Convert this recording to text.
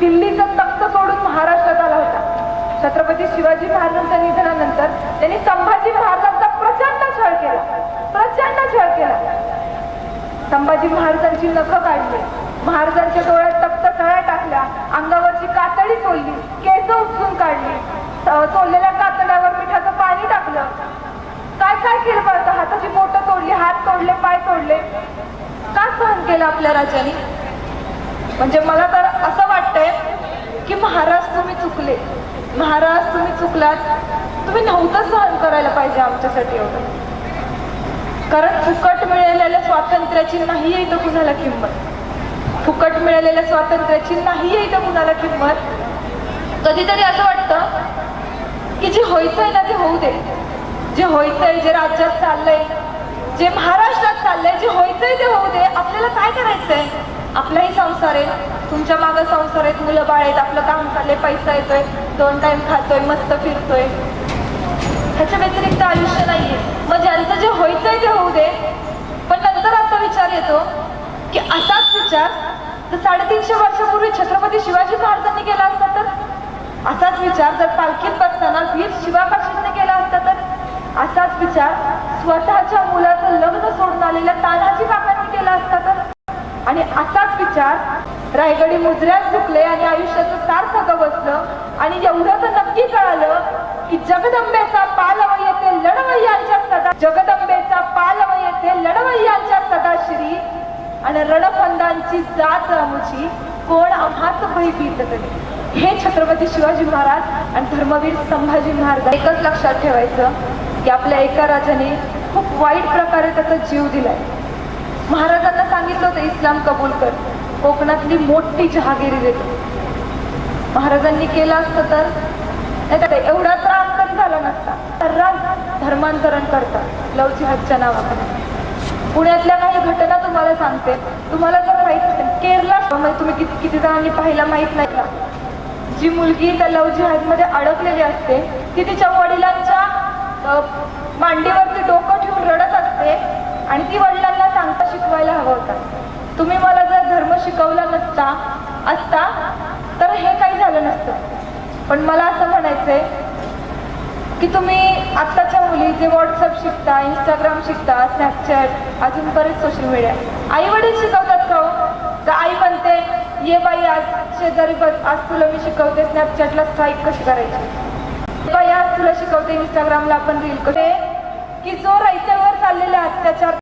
दिल्लीचा तख्त सोडून महाराष्ट्रात आला होता. छत्रपती शिवाजी महाराजांच्या निधनानंतर त्यांनी संभाजी महाराजांचा प्रचंड छळ केला. प्रचंड छळ केला. संभाजी महाराजांची नख काढली. महाराजांच्या डोळ्यात तप्त सळ्या टाकल्या. अंगावरची कातडी सोडली. केस उपसून काढली. सोडलेल्या कातड्यावर मिठाचं पाणी टाकलं. काय काय केलं बरं हाताची बोट तोडली हात तोडले पाय तोडले. का सहन केलं आपल्या राजाने? म्हणजे मला तर असं वाटतंय की महाराज तुम्ही चुकले. महाराज तुम्ही चुकलात. तुम्ही नव्हतं सहन करायला पाहिजे आमच्यासाठी एवढं. कारण फुकट मिळालेल्या स्वातंत्र्याची नाही आहे इथं कुणाला किंमत. फुकट मिळालेल्या स्वातंत्र्याची नाही आहे इथं कुणाला किंमत. कधीतरी असं वाटतं की जे व्हायचं आहे ना ते होऊ दे. जे व्हायचंय जे राज्यात चाललंय जे महाराष्ट्रात चाललंय जे व्हायचंय ते होऊ दे. आपल्याला काय करायचंय? आपलाही संसार आहे. तुमच्या मागं संसार आहेत. मुलं बाळ आहेत. आपलं काम चाललंय पैसा येतोय. दोन टाइम खातोय मस्त फिरतोय. ह्याच्या व्यतिरिक्त आयुष्य नाहीये. मग ज्यांचं जे व्हायचंय ते होऊ दे. पण नंतर असा विचार येतो की असाच विचार जर साडेतीनशे वर्षापूर्वी छत्रपती शिवाजी महाराजांनी केला असता तर? असाच विचार जर पालखीत बसताना वीर शिवाकाशींनी केला असता तर? असाच विचार स्वतःच्या मुलाचं लग्न सोडून आलेल्या तानाजी काकांनी केला असता तर? आणि असाच विचार रायगडी मुजऱ्यात झुकले आणि आयुष्याचं सार्थक बसलं. आणि एवढं तर नक्की कळालं की जगदंबेचा पालव येथे लढवय्यांच्या सदा जगदंबेचा पालव येथे लढवय्यांच्या सदाश्री आणि रणफंदांची जात रामूची कोण आम्हाच भयभीत करी हे छत्रपती शिवाजी महाराज आणि धर्मवीर संभाजी महाराज एकच लक्षात ठेवायचं की आपल्या एका राजाने खूप वाईट प्रकारे त्याचा जीव दिलाय. महाराजांना सांगितलं होतं इस्लाम कबूल कर. कोकणातली मोठी जहागिरी देतो. महाराजांनी केलं असतं तर नाही तर एवढा त्रास तरी झाला नसता. सर्रास धर्मांतरण करतात लव जिहादच्या नावाखाली. पुण्यातल्या काही घटना तुम्हाला सांगते. तुम्हाला जर माहीत असेल केरला म्हणजे तुम्ही किती किती जणांनी पाहिला माहीत नाही का? जी मुलगी त्या लव जिहादमध्ये अडकलेली असते ती तिच्या वडिलांच्या मांडीवरती डोकं ठेवून रडत असते आणि ती वडिला होता. तुम्ही मला जर धर्म शिकवला नसता असता तर हे काही झालं नसतं. पण मला असं म्हणायचंय की तुम्ही आत्ताच्या मुली जे व्हॉट्सअप शिकता इंस्टाग्राम शिकता स्नॅपचॅट अजून बरेच सोशल मीडिया आई वडील शिकवतात का हो? तर आई म्हणते ये बाई आज शेजारी बस आज तुला मी शिकवते स्नॅपचॅटला स्ट्राईक कशी करायची? बाई आज तुला शिकवते इंस्टाग्रामला आपण रील कसे की जो रयतेवर चाललेला अत्याचार